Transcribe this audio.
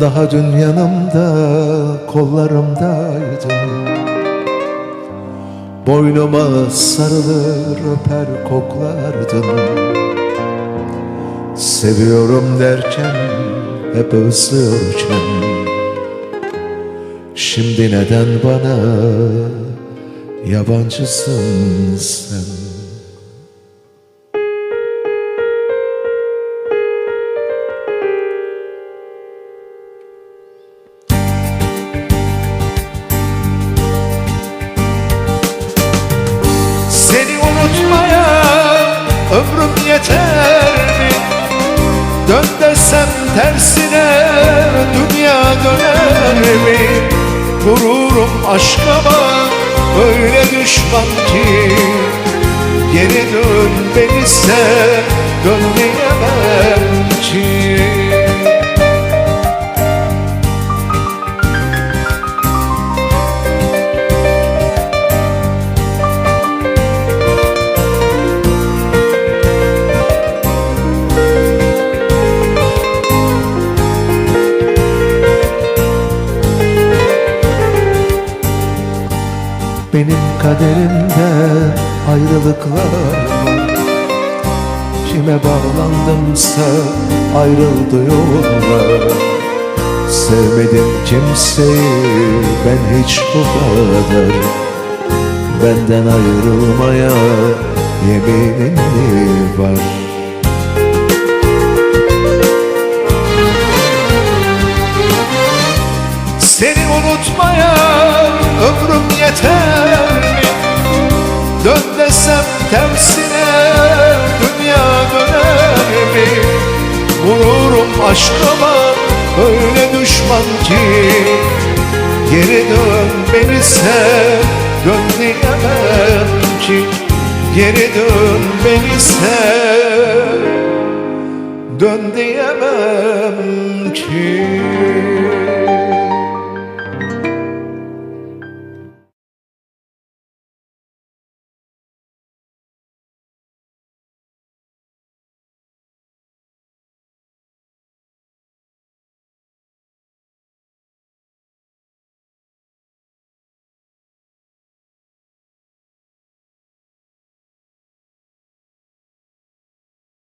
Daha dün yanımda kollarımdaydın Boynuma sarılır öper koklardın Seviyorum derken hep özürken Şimdi neden bana yabancısın sen ömrüm yeter mi? Dön desem tersine dünya döner mi? Gururum aşkıma öyle düşman ki Geri dön beni sev dön diyemem ki Benim kaderimde ayrılıklar var. Kime bağlandımsa ayrıldı yollar Sevmedim kimseyi ben hiç bu kadar. Benden ayrılmaya yeminim mi var? Seni unutmaya tersine dünya döner mi? Vururum aşkıma öyle düşman ki Geri dön beni sev dön diyemem ki Geri dön beni sev dön diyemem ki